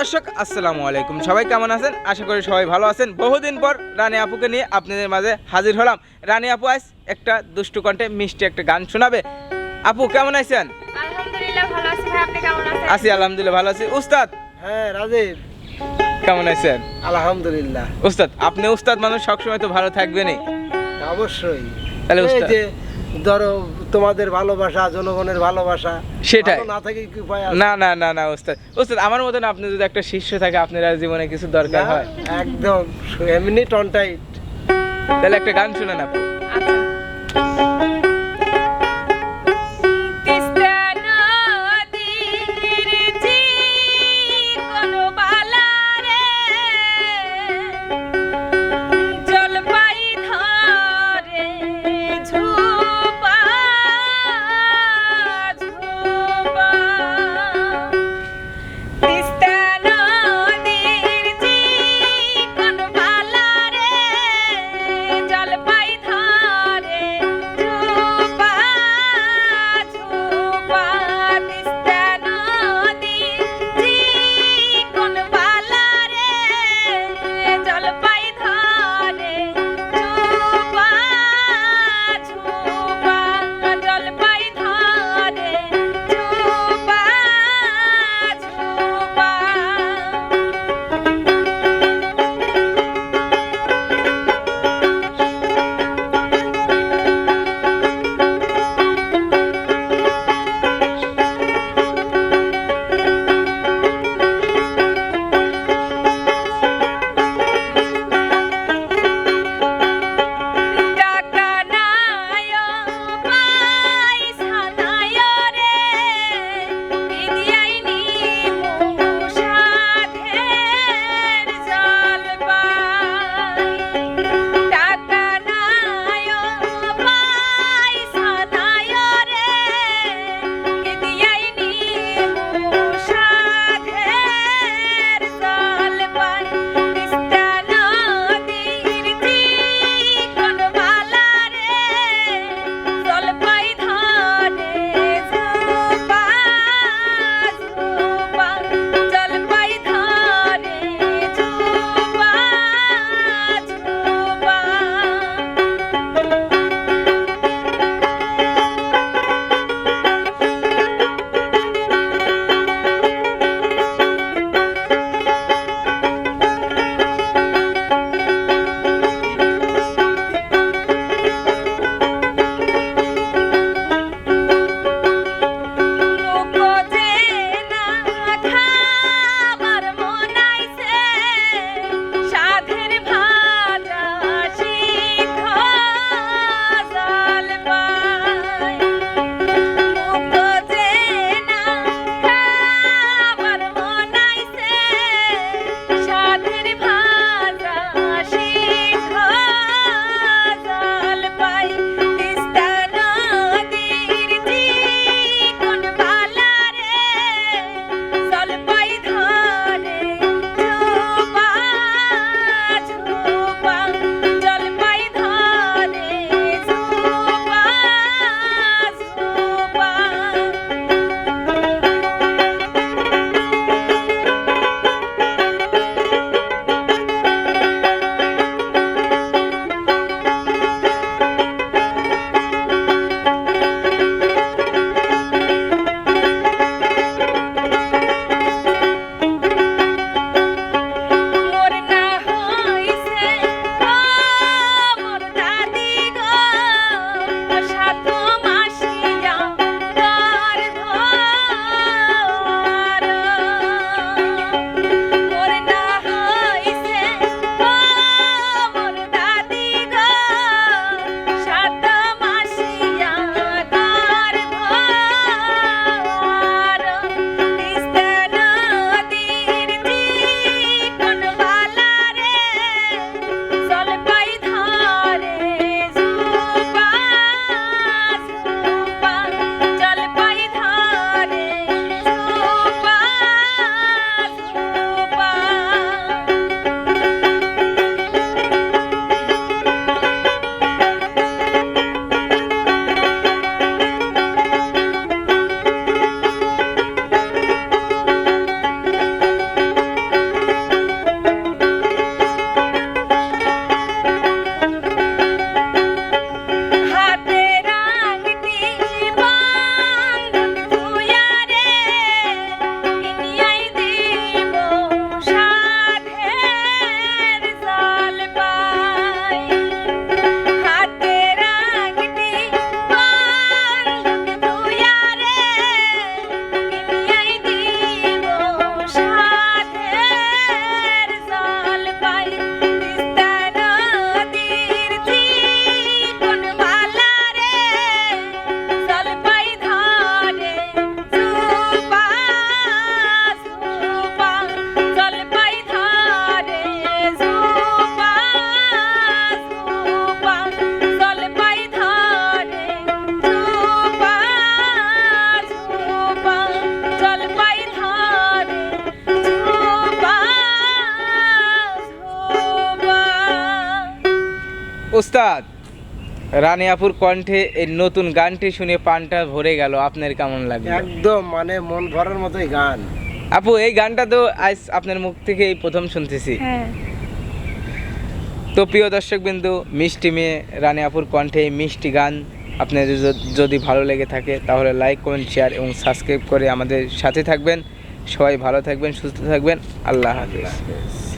দর্শক আসসালামু আলাইকুম। সবাই কেমন আছেন? আশা করি সবাই ভালো আছেন। বহুদিন পর রানী আপুকে নিয়ে আপনাদের মাঝে হাজির হলাম। রানী আপু আজ একটা দুষ্টু কণ্ঠে মিষ্টি একটা গান শোনাবে। আপু কেমন আছেন? আলহামদুলিল্লাহ ভালো আছি। ভাই আপনি কেমন আছেন? আছি আলহামদুলিল্লাহ ভালো আছি। উস্তাদ? হ্যাঁ রাজীব। কেমন আছেন? আলহামদুলিল্লাহ। উস্তাদ আপনি উস্তাদ মানুষ সবসময় তো ভালো থাকবেনই। অবশ্যই। তাহলে উস্তাদ। ধরো তোমাদের ভালোবাসা জনগণের ভালোবাসা সেটাই। না থাকে কি উপায় না না না না ওস্তাদ। ওস্তাদ আমার মতন আপনি যদি একটা শিষ্য থাকে আপনার জীবনে কিছু দরকার হয়। একদম এমনি টনটাইট তাহলে একটা গান শুনেন আপু উস্তাদ রানী আপুর কণ্ঠে এই নতুন গানটি শুনে পানটা ভরে গেল। আপনার কেমন লাগল? একদম মানে মন ভরার মতোই গান। আপু এই গানটা তো আজ আপনার মুখ থেকে এই প্রথম শুনতেছি। হ্যাঁ। তো প্রিয় দর্শক বিন্দু মিষ্টি মেয়ে রানিয়াপুর আপুর কণ্ঠে এই মিষ্টি গান আপনার যদি ভালো লেগে থাকে তাহলে লাইক কমেন্ট শেয়ার এবং সাবস্ক্রাইব করে আমাদের সাথে থাকবেন। সবাই ভালো থাকবেন সুস্থ থাকবেন। আল্লাহ হাফিজ।